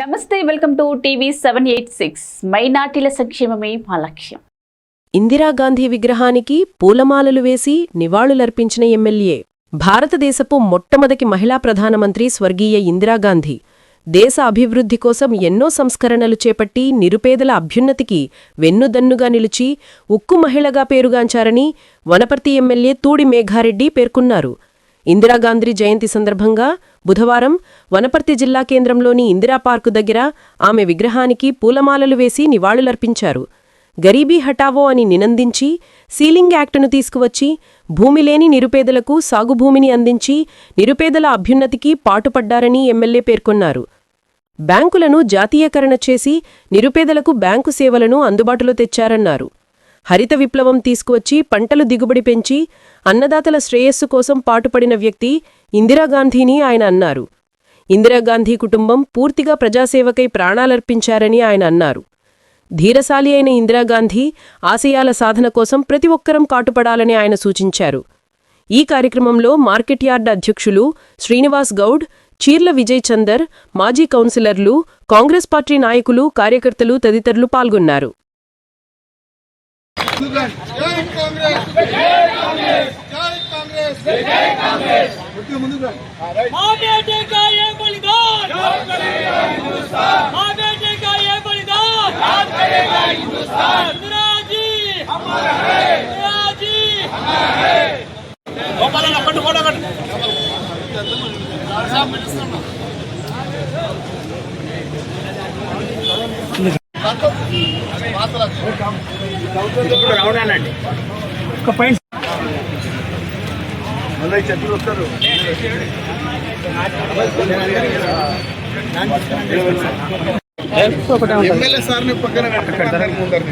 నమస్తే welcome to TV seven eight six. మైనార్టీల సంక్షేమమే మా లక్ష్యం. ఇందిరాగాంధీ విగ్రహానికి పూలమాలలు వేసి నివాళులర్పించిన ఎమ్మెల్యే భారతదేశపు మొట్టమొదటి మహిళా ప్రధానమంత్రి స్వర్గీయ ఇందిరాగాంధీ దేశ అభివృద్ధి కోసం ఎన్నో సంస్కరణలు చేపట్టి నిరుపేదల అభ్యున్నతికి వెన్నుదన్నుగా నిలిచి ఉక్కు మహిళగా పేరుగాంచారని వనపర్తి ఎమ్మెల్యే తూడి మేఘారెడ్డి పేర్కొన్నారు. ఇందిరాగాంధీ జయంతి సందర్భంగా బుధవారం వనపర్తి జిల్లా కేంద్రంలోని ఇందిరా పార్కు దగ్గర ఆమె విగ్రహానికి పూలమాలలు వేసి నివాళులర్పించారు. గరీబీ హటావో అని నినందించి సీలింగ్ యాక్టును తీసుకువచ్చి భూమి లేని నిరుపేదలకు సాగుభూమిని అందించి నిరుపేదల అభ్యున్నతికి పాటుపడ్డారని ఎమ్మెల్యే పేర్కొన్నారు. బ్యాంకులను జాతీయకరణ చేసి నిరుపేదలకు బ్యాంకు సేవలను అందుబాటులో తెచ్చారన్నారు. హరిత విప్లవం తీసుకువచ్చి పంటలు దిగుబడి పెంచి అన్నదాతల శ్రేయస్సు కోసం పాటుపడిన వ్యక్తి ఇందిరాగాంధీని ఆయన అన్నారు. ఇందిరాగాంధీ కుటుంబం పూర్తిగా ప్రజాసేవకై ప్రాణాలర్పించారని ఆయన అన్నారు. ధీరశాలి అయిన ఇందిరాగాంధీ ఆశయాల సాధన కోసం ప్రతి ఒక్కరం కాటుపడాలని ఆయన సూచించారు. ఈ కార్యక్రమంలో మార్కెట్ యార్డ్ అధ్యక్షులు శ్రీనివాస్ గౌడ్ చీర్ల విజయ్ చందర్ మాజీ కౌన్సిలర్లు కాంగ్రెస్ పార్టీ నాయకులు కార్యకర్తలు తదితరులు పాల్గొన్నారు. జై కాంగ్రెస్ జై కాంగ్రెస్ జై కాంగ్రెస్ జై కాంగ్రెస్ కొద్దిగా ముందుకు రా. माँ बेटे का ये बलिदान याद करेगा हिंदुस्तान माँ बेटे का ये बलिदान याद करेगा हिंदुस्तान इंदिरा जी हमारा है इंदिरा जी हमारा है गोपाल अप्पट ఒక పైన మళ్ళీ చెట్లు వస్తారు ఎమ్మెల్యే సార్ని పక్కన ముందర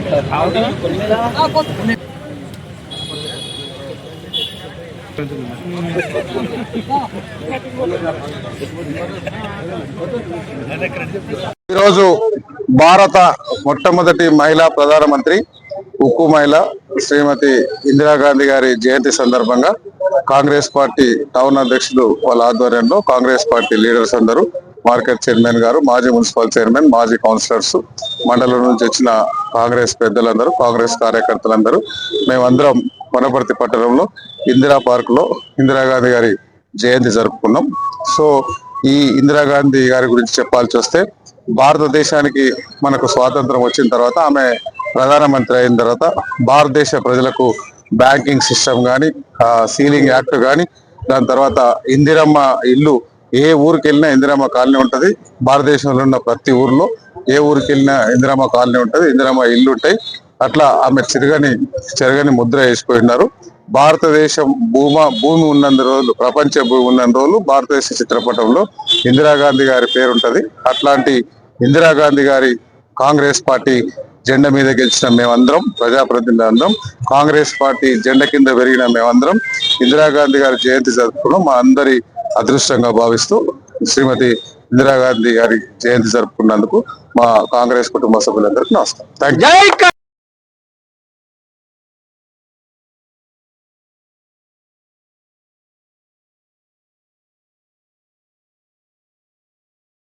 ఈరోజు భారత మొట్టమొదటి మహిళా ప్రధానమంత్రి ఉక్కు మహిళ శ్రీమతి ఇందిరాగాంధీ గారి జయంతి సందర్భంగా కాంగ్రెస్ పార్టీ టౌన్ అధ్యక్షులు వాళ్ళ ఆధ్వర్యంలో కాంగ్రెస్ పార్టీ లీడర్స్ అందరూ మార్కెట్ చైర్మన్ గారు మాజీ మున్సిపల్ చైర్మన్ మాజీ కౌన్సిలర్స్ మండలం నుంచి వచ్చిన కాంగ్రెస్ పెద్దలందరూ కాంగ్రెస్ కార్యకర్తలందరూ మేమందరం వనపర్తి పట్టణంలో ఇందిరా పార్క్లో ఇందిరాగాంధీ గారి జయంతి జరుపుకున్నాం. సో ఈ ఇందిరాగాంధీ గారి గురించి చెప్పాల్సి వస్తే భారతదేశానికి మనకు స్వాతంత్రం వచ్చిన తర్వాత ఆమె ప్రధానమంత్రి అయిన తర్వాత భారతదేశ ప్రజలకు బ్యాంకింగ్ సిస్టమ్ కానీ సీలింగ్ యాక్ట్ కానీ దాని తర్వాత ఇందిరమ్మ ఇల్లు ఏ ఊరికి వెళ్ళినా ఇందిరమ్మ కాలనీ ఉంటుంది. భారతదేశంలో ఉన్న ప్రతి ఊర్లో ఏ ఊరికి వెళ్ళినా ఇందిరమ్మ కాలనీ ఉంటుంది ఇందిరమ్మ ఇల్లు ఉంటాయి. అట్లా ఆమె చిరగని చెరగని ముద్ర వేసిపోయినారు భారతదేశం భూమ భూమి ఉన్నందు రోజులు ప్రపంచ భూమి ఉన్నందు రోజులు భారతదేశ చిత్రపటంలో ఇందిరాగాంధీ గారి పేరు ఉంటుంది అట్లాంటి ఇందిరాగాంధీ గారి కాంగ్రెస్ పార్టీ జెండా మీద గెలిచిన మేమందరం ప్రజాప్రతినిధులు అందరం కాంగ్రెస్ పార్టీ జెండా కింద పెరిగిన మేమందరం ఇందిరాగాంధీ గారి జయంతి జరుపుకోవడం మా అందరి అదృష్టంగా భావిస్తూ శ్రీమతి ఇందిరాగాంధీ గారి జయంతి జరుపుకున్నందుకు మా కాంగ్రెస్ కుటుంబ సభ్యులందరికీ నమస్కారం. Thank you